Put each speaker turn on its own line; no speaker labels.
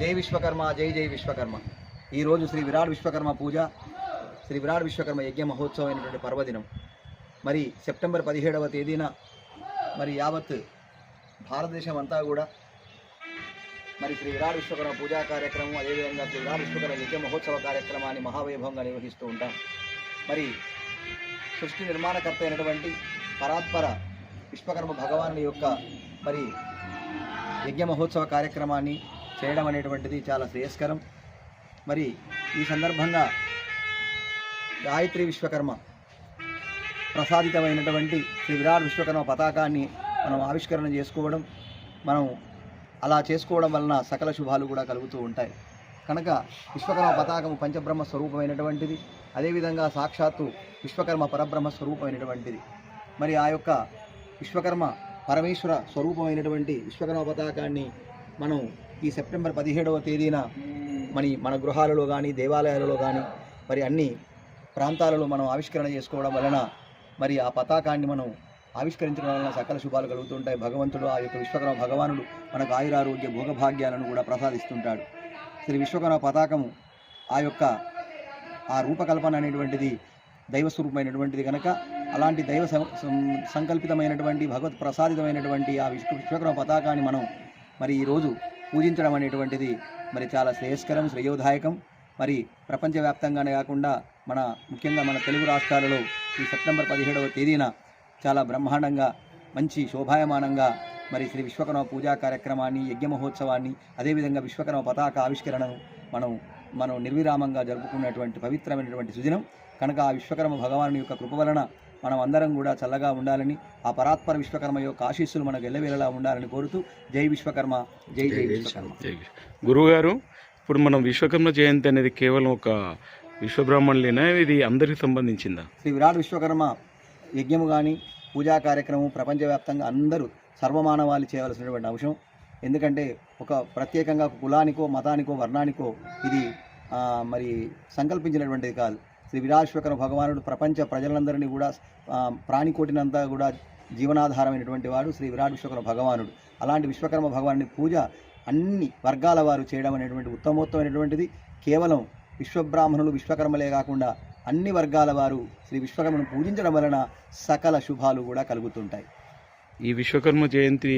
జై విశ్వకర్మ జై జై విశ్వకర్మ. ఈరోజు శ్రీ విరాట్ విశ్వకర్మ పూజ శ్రీ విరాట్ విశ్వకర్మ యజ్ఞ మహోత్సవం అయినటువంటి పర్వదినం. మరి సెప్టెంబర్ పదిహేడవ తేదీన మరి యావత్ భారతదేశం అంతా కూడా మరి శ్రీ విరాట్ విశ్వకర్మ పూజా కార్యక్రమం అదేవిధంగా శ్రీ విరాట్ విశ్వకర్మ యజ్ఞ మహోత్సవ కార్యక్రమాన్ని మహావైభవంగా నిర్వహిస్తూ ఉంటాం. మరి సృష్టి నిర్మాణకర్త అయినటువంటి పరాత్పర విశ్వకర్మ భగవానుని యొక్క మరి యజ్ఞ మహోత్సవ కార్యక్రమాన్ని చేయడం అనేటువంటిది చాలా శ్రేయస్కరం. మరి ఈ సందర్భంగా గాయత్రి విశ్వకర్మ ప్రసాదితమైనటువంటి శ్రీ విరాట్ విశ్వకర్మ పతాకాన్ని మనం ఆవిష్కరణ చేసుకోవడం మనం అలా చేసుకోవడం వలన సకల శుభాలు కూడా కలుగుతూ ఉంటాయి. కనుక విశ్వకర్మ పతాకము పంచబ్రహ్మ స్వరూపమైనటువంటిది అదేవిధంగా సాక్షాత్తు విశ్వకర్మ పరబ్రహ్మ స్వరూపమైనటువంటిది. మరి ఆ యొక్క విశ్వకర్మ పరమేశ్వర స్వరూపమైనటువంటి విశ్వకర్మ పతాకాన్ని మనం ఈ సెప్టెంబర్ పదిహేడవ తేదీన మరి మన గృహాలలో కానీ దేవాలయాలలో కానీ మరి అన్ని ప్రాంతాలలో మనం ఆవిష్కరణ చేసుకోవడం వలన మరి ఆ పతాకాన్ని మనం ఆవిష్కరించడం వలన సకల శుభాలు కలుగుతుంటాయి. భగవంతుడు ఆ యొక్క విశ్వకర్మ భగవానుడు మనకు ఆయురారోగ్య భోగభాగ్యాలను కూడా ప్రసాదిస్తుంటాడు. శ్రీ విశ్వకర్మ పతాకము ఆ యొక్క ఆ రూపకల్పన అనేటువంటిది దైవస్వరూపమైనటువంటిది కనుక అలాంటి దైవ సం- సంకల్పితమైనటువంటి భగవత్ ప్రసాదితమైనటువంటి ఆ విశ్వ విశ్వకర్మ పతాకాన్ని మనం మరి ఈరోజు పూజించడం అనేటువంటిది మరి చాలా శ్రేయస్కరం శ్రేయోదాయకం. మరి ప్రపంచవ్యాప్తంగానే కాకుండా మన ముఖ్యంగా మన తెలుగు రాష్ట్రాలలో ఈ సెప్టెంబర్ పదిహేడవ తేదీన చాలా బ్రహ్మాండంగా మంచి శోభాయమానంగా మరి శ్రీ విశ్వకర్మ పూజా కార్యక్రమాన్ని యజ్ఞ మహోత్సవాన్ని అదేవిధంగా విశ్వకర్మ పతాక ఆవిష్కరణను మనం మనం నిర్విరామంగా జరుపుకున్నటువంటి పవిత్రమైనటువంటి సుదినం. కనుక ఆ విశ్వకర్మ భగవాను యొక్క కృప వలన మనం అందరం కూడా చల్లగా ఉండాలని ఆ పరాత్పర విశ్వకర్మ యొక్క ఆశీస్సులు మనకు ఎల్లవేళలా ఉండాలని కోరుతూ జై విశ్వకర్మ జై జై విశ్వకర్మ.
గురువుగారు ఇప్పుడు మనం విశ్వకర్మ జయంతి అనేది కేవలం ఒక విశ్వబ్రాహ్మణులేనా? ఇది అందరికి సంబంధించిందా?
శ్రీ విరాట్ విశ్వకర్మ యజ్ఞము కానీ పూజా కార్యక్రమం ప్రపంచవ్యాప్తంగా అందరూ సర్వమానవాళి చేయవలసినటువంటి అంశం. ఎందుకంటే ఒక ప్రత్యేకంగా ఒక కులానికో మతానికో వర్ణానికో ఇది మరి సంకల్పించినటువంటిది కాదు. శ్రీ విరాశ్వకర భగవానుడు ప్రపంచ ప్రజలందరినీ కూడా ప్రాణికోటినంతా కూడా జీవనాధారమైనటువంటి వాడు శ్రీ విరాట్ విశ్వకర్మ భగవానుడు. అలాంటి విశ్వకర్మ భగవానుని పూజ అన్ని వర్గాల వారు చేయడం అనేటువంటి ఉత్తమోత్తమైనటువంటిది. కేవలం విశ్వబ్రాహ్మణులు విశ్వకర్మలే కాకుండా అన్ని వర్గాల వారు శ్రీ విశ్వకర్మను పూజించడం వలన సకల శుభాలు కూడా కలుగుతుంటాయి.
ఈ విశ్వకర్మ జయంతి